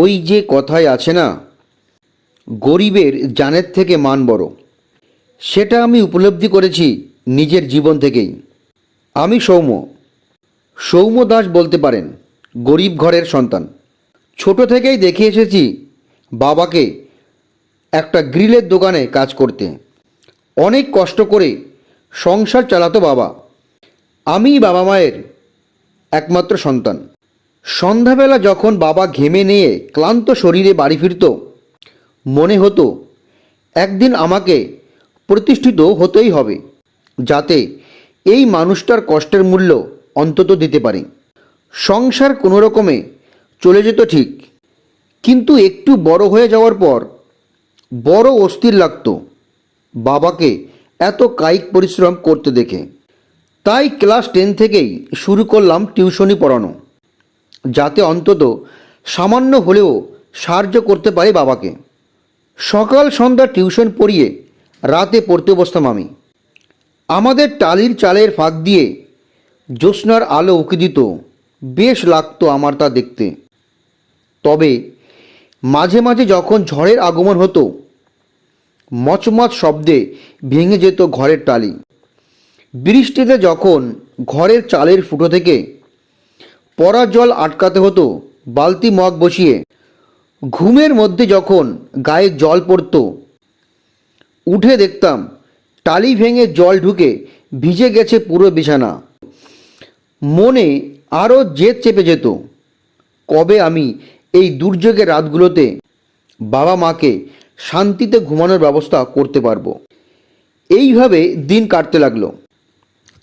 ওই যে কথায় আছে না, গরিবের জানের থেকে মান বড়। সেটা আমি উপলব্ধি করেছি নিজের জীবন থেকেই। আমি সৌম্য। সৌম্য দাস বলতে পারেন, গরিব ঘরের সন্তান। ছোট থেকেই দেখে এসেছি বাবাকে একটা গ্রিলের দোকানে কাজ করতে। অনেক কষ্ট করে সংসার চালাতো বাবা। আমি বাবা মায়ের একমাত্র সন্তান। সন্ধ্যাবেলা যখন বাবা ঘেমে নিয়ে ক্লান্ত শরীরে বাড়ি ফিরত, মনে হতো, একদিন আমাকে প্রতিষ্ঠিত হতেই হবে, যাতে এই মানুষটার কষ্টের মূল্য অন্তত দিতে পারি। সংসার কোনো রকমে চলে যেত ঠিক, কিন্তু একটু বড় হয়ে যাওয়ার পর বড় অস্থির লাগতো বাবাকে এত কায়িক পরিশ্রম করতে দেখে। তাই ক্লাস টেন থেকেই শুরু করলাম টিউশনি পড়ানো। যাতে অন্তত সামান্য হলেও সাহায্য করতে পারি বাবাকে। সকাল সন্ধ্যা টিউশন পড়িয়ে রাতে পড়তে বসতাম আমি। আমাদের টালির চালের ফাঁক দিয়ে জ্যোৎস্নার আলো উকি দিত। বেশ লাগতো আমার তা দেখতে। তবে মাঝে মাঝে যখন ঝড়ের আগমন হতো, মচমচ শব্দে ভেঙে যেত ঘরের টালি। বৃষ্টিতে যখন ঘরের চালের ফুটো থেকে পড়া জল আটকাতে হতো, বালতি মগ বসিয়ে। ঘুমের মধ্যে যখন গায়ে জল পড়তো, উঠে দেখতাম টালি ভেঙে জল ঢুকে ভিজে গেছে পুরো বিছানা। মনে আরও জেদ চেপে যেত, কবে আমি এই দুর্যোগের রাতগুলোতে বাবা মাকে শান্তিতে ঘুমানোর ব্যবস্থা করতে পারব। এইভাবে দিন কাটতে লাগল।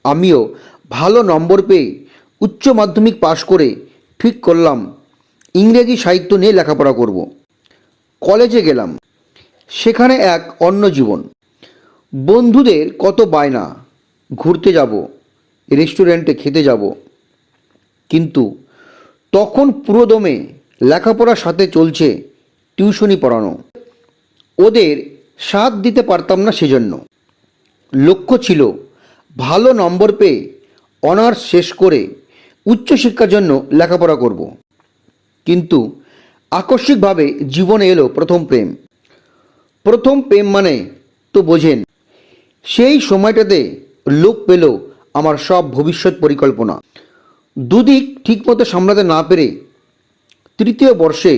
আমিও ভালো নম্বর পেয়ে উচ্চ মাধ্যমিক পাশ করে ঠিক করলাম। ইংরেজি সাহিত্য নিয়ে লেখাপড়া করব। কলেজে গেলাম। সেখানে এক অন্য জীবন। বন্ধুদের কত বায়না, ঘুরতে যাব, রেস্টুরেন্টে খেতে যাব। কিন্তু তখন পুরোদমে লেখাপড়ার সাথে চলছে টিউশনি পড়ানো। ওদের সাথ দিতে পারতাম না সেজন্য। লক্ষ্য ছিল ভালো নম্বর পেয়ে অনার্স শেষ করে উচ্চশিক্ষার জন্য লেখাপড়া করব। কিন্তু আকস্মিকভাবে জীবনে এলো প্রথম প্রেম। প্রথম প্রেম মানে তো বোঝেন, সেই সময়টাতে লোক পেল আমার সব ভবিষ্যৎ পরিকল্পনা। দুদিক ঠিকমতো সামলাতে না পেরে তৃতীয় বর্ষে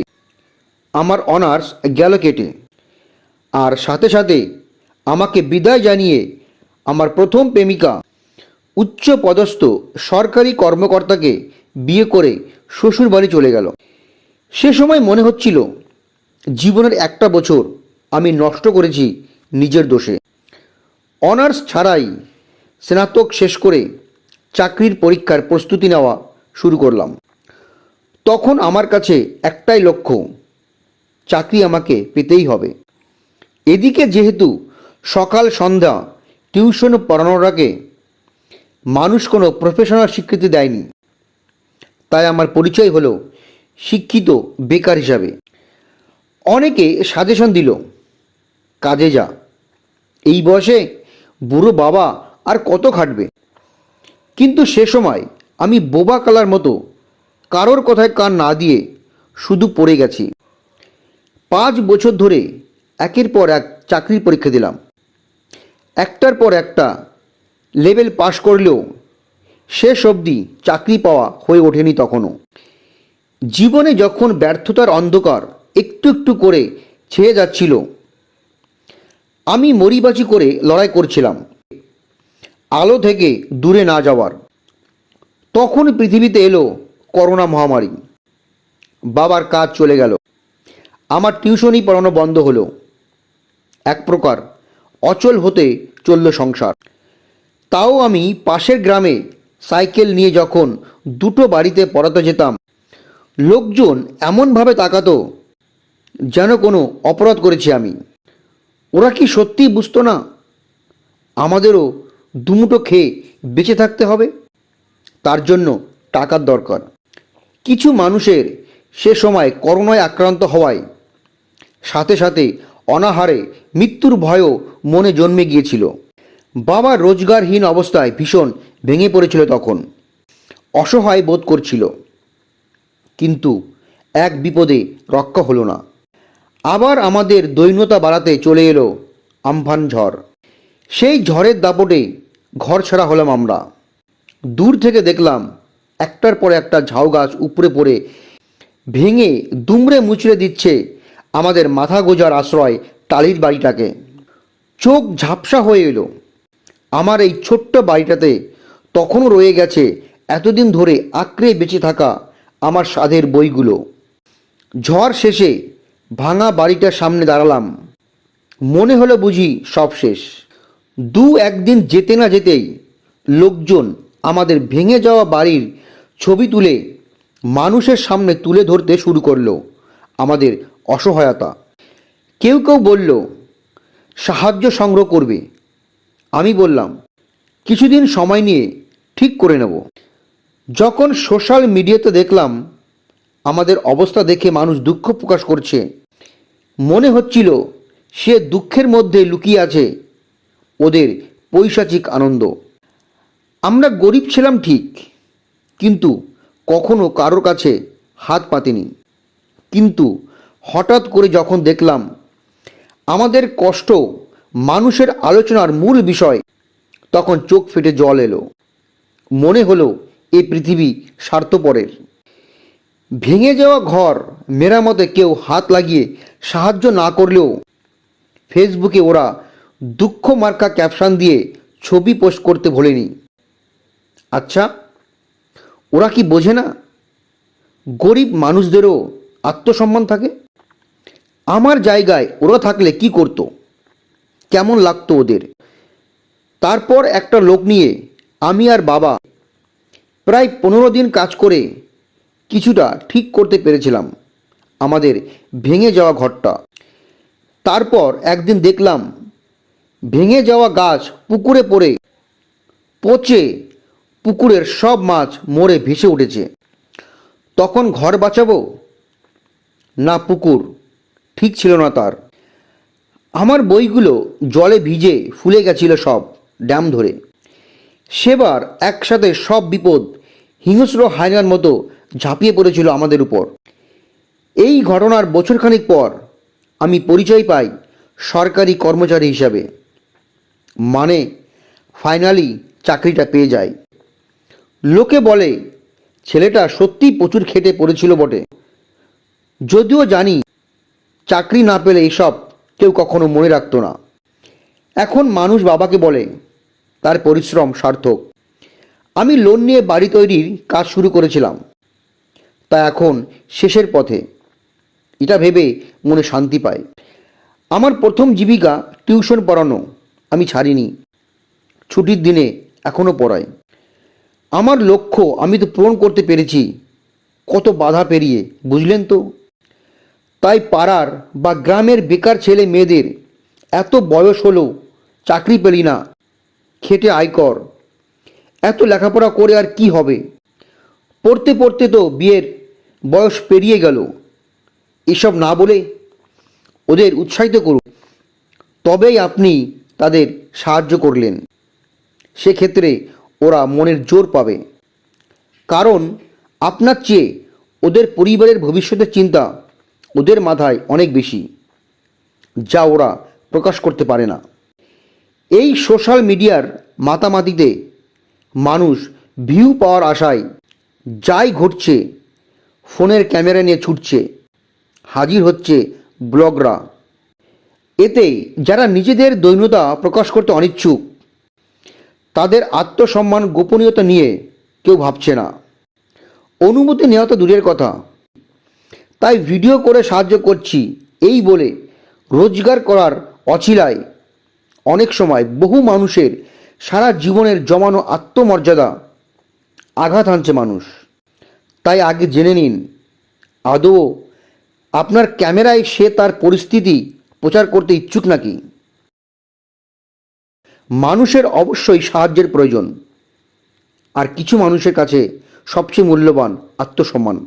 আমার অনার্স গেল কেটে। আর সাথে সাথে আমাকে বিদায় জানিয়ে আমার প্রথম প্রেমিকা উচ্চ পদস্থ সরকারি কর্মকর্তাকে বিয়ে করে শ্বশুর বাড়ি চলে গেল। সে সময় মনে হচ্ছিল, জীবনের একটা বছর আমি নষ্ট করেছি নিজের দোষে। অনার্স ছাড়াই স্নাতক শেষ করে চাকরির পরীক্ষার প্রস্তুতি নেওয়া শুরু করলাম। তখন আমার কাছে একটাই লক্ষ্য, চাকরি আমাকে পেতেই হবে। এদিকে যেহেতু সকাল সন্ধ্যা টিউশন পড়ানোর আগে মানুষ কোনো প্রফেশনাল স্বীকৃতি দেয়নি। তাই আমার পরিচয় হলো শিক্ষিত বেকার হিসাবে। অনেকে সাজেশন দিল, কাজে যা। এই বয়সে বুড়ো বাবা আর কত খাটবে? কিন্তু সে সময় আমি বোবা কালার মতো কারোর কথায় কান না দিয়ে শুধু পড়ে গেছি। পাঁচ বছর ধরে একের পর এক চাকরির পরীক্ষা দিলাম। একটার পর একটা লেভেল পাশ করলেও শেষ অবধি চাকরি পাওয়া হয়ে ওঠেনি তখনও। জীবনে যখন ব্যর্থতার অন্ধকার একটু একটু করে ছেয়ে যাচ্ছিল, আমি মরিবাজি করে লড়াই করছিলাম, আলো থেকে দূরে না যাওয়ার। তখন পৃথিবীতে এলো করোনা মহামারী। বাবার কাজ চলে গেল, আমার টিউশনই পড়ানো বন্ধ হলো। এক প্রকার অচল হতে চলল সংসার। তাও আমি পাশের গ্রামে সাইকেল নিয়ে যখন দুটো বাড়িতে পড়াতে যেতাম, লোকজন এমনভাবে তাকাতো যেন কোনো অপরাধ করেছি আমি। ওরা কি সত্যিই বুঝতো না আমাদেরও দুমুটো খেয়ে বেঁচে থাকতে হবে? তার জন্য টাকার দরকার। কিছু মানুষের সে সময় করোনায় আক্রান্ত হওয়ায় সাথে সাথে অনাহারে মৃত্যুর ভয়ও মনে জন্মে গিয়েছিল। বাবা রোজগারহীন অবস্থায় ভীষণ ভেঙে পড়েছিল তখন। অসহায় বোধ করছিল। কিন্তু এক বিপদে রক্ষা হলো না। আবার আমাদের দৈন্যতা বাড়াতে চলে এলো আমফান ঝড়। সেই ঝড়ের দাপটে ঘর ছাড়া হলাম আমরা। দূর থেকে দেখলাম একটার পর একটা ঝাউ গাছ উপরে পড়ে ভেঙে দুমড়ে মুচড়ে দিচ্ছে আমাদের মাথা গোজার আশ্রয় টালির বাড়িটাকে। চোখ ঝাপসা হয়ে এলো। আমার এই ছোট্ট বাড়িটাতে তখনও রয়ে গেছে এতদিন ধরে আঁকড়ে বেঁচে থাকা আমার স্বাদের বইগুলো। ঝড় শেষে ভাঙা বাড়িটার সামনে দাঁড়ালাম। মনে হলো বুঝি সব শেষ। দু একদিন যেতে না যেতেই লোকজন আমাদের ভেঙে যাওয়া বাড়ির ছবি তুলে মানুষের সামনে তুলে ধরতে শুরু করল আমাদের অসহায়তা। কেউ কেউ বলল, সাহায্য সংগ্রহ করবে। আমি বললাম, কিছুদিন সময় নিয়ে ঠিক করে নেব। যখন সোশ্যাল মিডিয়াতে দেখলাম, আমাদের অবস্থা দেখে মানুষ দুঃখ প্রকাশ করছে। মনে হচ্ছিল সে দুঃখের মধ্যে লুকিয়ে আছে ওদের পৈশাচিক আনন্দ। আমরা গরিব ছিলাম ঠিক, কিন্তু কখনো কারোর কাছে হাত পাতিনি। কিন্তু হঠাৎ করে যখন দেখলাম, আমাদের কষ্ট মানুষের আলোচনার মূল বিষয়। তখন চোখ ফেটে জল এলো। মনে হলো, এ পৃথিবী স্বার্থপরের। ভেঙে যাওয়া ঘর মেরামতে কেউ হাত লাগিয়ে সাহায্য না করলেও ফেসবুকে ওরা দুঃখ মার্কা ক্যাপশন দিয়ে ছবি পোস্ট করতে ভোলেনি। আচ্ছা ওরা কি বোঝে না? গরিব মানুষদেরও আত্মসম্মান থাকে? আমার জায়গায় ওরা থাকলে কি করতো? কেমন লাগতো ওদের? তারপর একটা লোক নিয়ে আমি আর বাবা প্রায় পনেরো দিন কাজ করে কিছুটা ঠিক করতে পেরেছিলাম, আমাদের ভেঙে যাওয়া ঘরটা। তারপর একদিন দেখলাম ভেঙে যাওয়া গাছ পুকুরে পড়ে, পচে পুকুরের সব মাছ মরে ভেসে উঠেছে। তখন ঘর বাঁচাবো? না পুকুর, ঠিক ছিল না তার। আমার বইগুলো জলে ভিজে ফুলে গেছিল সব, ড্যাম ধরে। সেবার একসাথে সব বিপদ হিংস্র হায়নার মতো ঝাঁপিয়ে পড়েছিল আমাদের উপর। এই ঘটনার বছরখানিক পর আমি পরিচয় পাই সরকারি কর্মচারী হিসাবে। মানে ফাইনালি চাকরিটা পেয়ে যায় লোকে বলে, ছেলেটা সত্যিই প্রচুর খেটে পড়েছিল বটে। যদিও জানি, চাকরি না পেলে এসব কেউ কখনো মনে রাখতো না। এখন মানুষ বাবাকে বলে, তার পরিশ্রম সার্থক। আমি লোন নিয়ে বাড়ি তৈরির কাজ শুরু করেছিলাম। তা এখন শেষের পথে। এটা ভেবে মনে শান্তি পায়। আমার প্রথম জীবিকা টিউশন পড়ানো। আমি ছাড়িনি। ছুটির দিনে এখনও পড়াই। আমার লক্ষ্য আমি তো পূরণ করতে পেরেছি। কত বাধা পেরিয়ে, বুঝলেন তো? তাই পাড়ার বা গ্রামের বেকার ছেলে মেয়েদের এত বয়স হলেও চাকরি পেলি না, খেটে আয় কর। এত লেখাপড়া করে আর কি হবে? পড়তে পড়তে তো বিয়ের বয়স পেরিয়ে গেল। এসব না বলে ওদের উৎসাহিত করুন তবেই আপনি তাদের সাহায্য করলেন। সেক্ষেত্রে ওরা মনের জোর পাবে। কারণ আপনার চেয়ে ওদের পরিবারের ভবিষ্যতের চিন্তা ওদের মাথায় অনেক বেশি, যা ওরা প্রকাশ করতে পারে না। এই সোশ্যাল মিডিয়ার মাতামাতিতে মানুষ ভিউ পাওয়ার আশায় যাই ঘটছে ফোনের ক্যামেরা নিয়ে ছুটছে, হাজির হচ্ছে ব্লগরা। এতে যারা নিজেদের দৈন্যতা প্রকাশ করতে অনিচ্ছুক, তাদের আত্মসম্মান গোপনীয়তা নিয়ে কেউ ভাবছে না। অনুমতি নেওয়া তো দূরের কথা। তাই ভিডিও করে সাহায্য করছি। এই বলে রোজগার করার অছিলায় অনেক সময় বহু মানুষের সারা জীবনের জমানো আত্মমর্যাদা আঘাত হানছে মানুষ। তাই আগে জেনে নিন, আদৌ আপনার ক্যামেরায় সে তার পরিস্থিতি প্রচার করতে ইচ্ছুক নাকি? মানুষের অবশ্যই সাহায্যের প্রয়োজন, আর কিছু মানুষের কাছে সবচেয়ে মূল্যবান আত্মসম্মান।